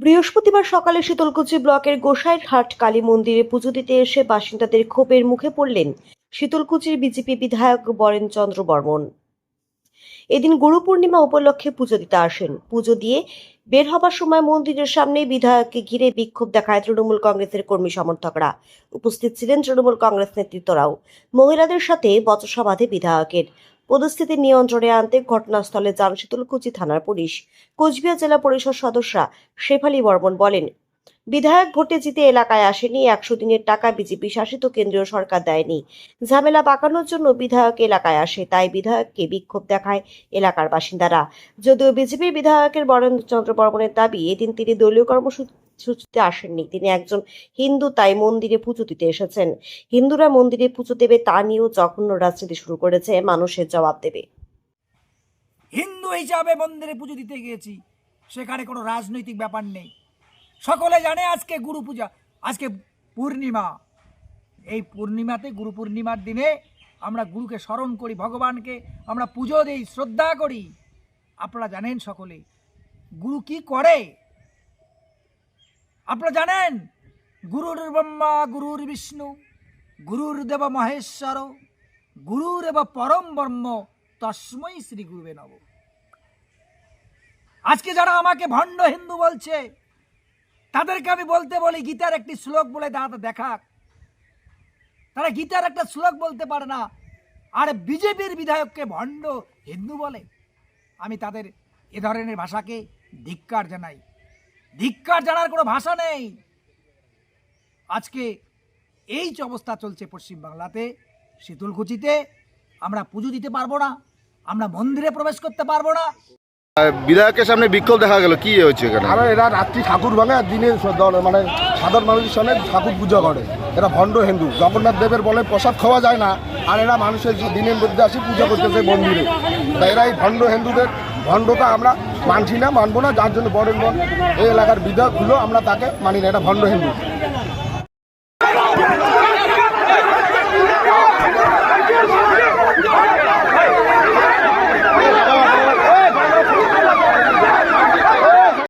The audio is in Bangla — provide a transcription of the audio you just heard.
বৃহস্পতিবার সকালে শীতলকুচি ব্লকের গোসাইরহাট কালী মন্দিরে পুজো দিতে এসে বাসিন্দাদের ক্ষোভের মুখে পড়লেন শীতলকুচির বিজেপি বিধায়ক বরেন চন্দ্র বর্মন এদিন গুরু পূর্ণিমা উপলক্ষে পুজো দিতে আসেন। পুজো দিয়ে বের হবার সময় মন্দিরের সামনে বিধায়ককে ঘিরে বিক্ষোভ দেখায় তৃণমূল কংগ্রেসের কর্মী সমর্থকরা। উপস্থিত ছিলেন তৃণমূল কংগ্রেস নেতৃত্বরাও। মহিলাদের সাথে বচসা বাঁধে বিধায়কের। পরিস্থিতি নিয়ন্ত্রণে আনতে ঘটনাস্থলে যান শীতলকুচি থানার পুলিশ। কোচবিহার জেলা পরিষদ সদস্যা শেফালি বর্মন বলেন, বিধায়ক ভোটে জিতে এলাকায় আসেনি, একশো দিনের টাকা বিজেপি শাসিত কেন্দ্রীয় সরকার দেয়নি। ঝামেলা পাকানোর জন্য বিধায়ক এলাকায় আসে, তাই বিধায়ককে বিক্ষোভ দেখায় এলাকার বাসিন্দারা। যদিও বিজেপির বিধায়কের বরেন্দ্র চন্দ্র বর্মনের দাবি, এদিন তিনি দলীয় কর্মসূচিতে আসেননি। তিনি একজন হিন্দু, তাই মন্দিরে পুজো দিতে এসেছেন। হিন্দুরা মন্দিরে পুজো দেবে তা নিয়েও জঘন্য রাজনীতি শুরু করেছে মানুষের জবাব দেবে। হিন্দু হিসাবে মন্দিরে পুজো দিতে গিয়েছি, সেখানে কোনো রাজনৈতিক ব্যাপার নেই। সকলে জানে আজকে গুরু পূজা, আজকে পূর্ণিমা। এই পূর্ণিমাতে গুরু পূর্ণিমার দিনে আমরা গুরুকে স্মরণ করি, ভগবানকে আমরা পুজো দিই, শ্রদ্ধা করি। আপনারা জানেন সকলে, গুরু কি করে? আপনারা জানেন, গুরুর ব্রহ্মা, গুরুর বিষ্ণু, গুরুর দেব মহেশ্বর, গুরুর গুরুরেব পরম ব্রহ্ম, তস্মৈ শ্রী গুরুবে নব আজকে যারা আমাকে ভণ্ড হিন্দু বলছে, তাদেরকে আমি বলতে বলি, গীতার একটি শ্লোক বলে দাঁড়াতে দেখাক। তারা গীতার একটা শ্লোক বলতে পারে না, আর বিজেপির বিধায়ককে ভণ্ড হিন্দু বলে। আমি তাদের এ ধরনের ভাষাকে ধিক্কার জানাই। ধিক্কার জানার কোনো ভাষা নেই। আজকে এই যে অবস্থা চলছে পশ্চিমবাংলাতে। শীতলকুচিতে আমরা পুজো দিতে পারব না আমরা মন্দিরে প্রবেশ করতে পারব না। বিধায়কের সামনে বিক্ষোভ দেখা গেল কি হয়েছে এখানে? আর এরা রাত্রি ঠাকুর ভাঙে আর দিনে মানে সাধারণ মানুষের সামনে ঠাকুর পূজা করে। এরা ভণ্ড হিন্দু। জগন্নাথ দেবের বলে প্রসাদ খাওয়া যায় না আর এরা মানুষের যে দিনের মধ্যে আসি পূজা করতেছে মন্দিরে। তাই এরা এই ভণ্ড হিন্দুদের ভণ্ডটা আমরা মানছি না, মানবো না। যার জন্য বরেন্দ্র এই এলাকার বিধায়কগুলো আমরা তাকে মানি না। এটা ভণ্ড হিন্দু।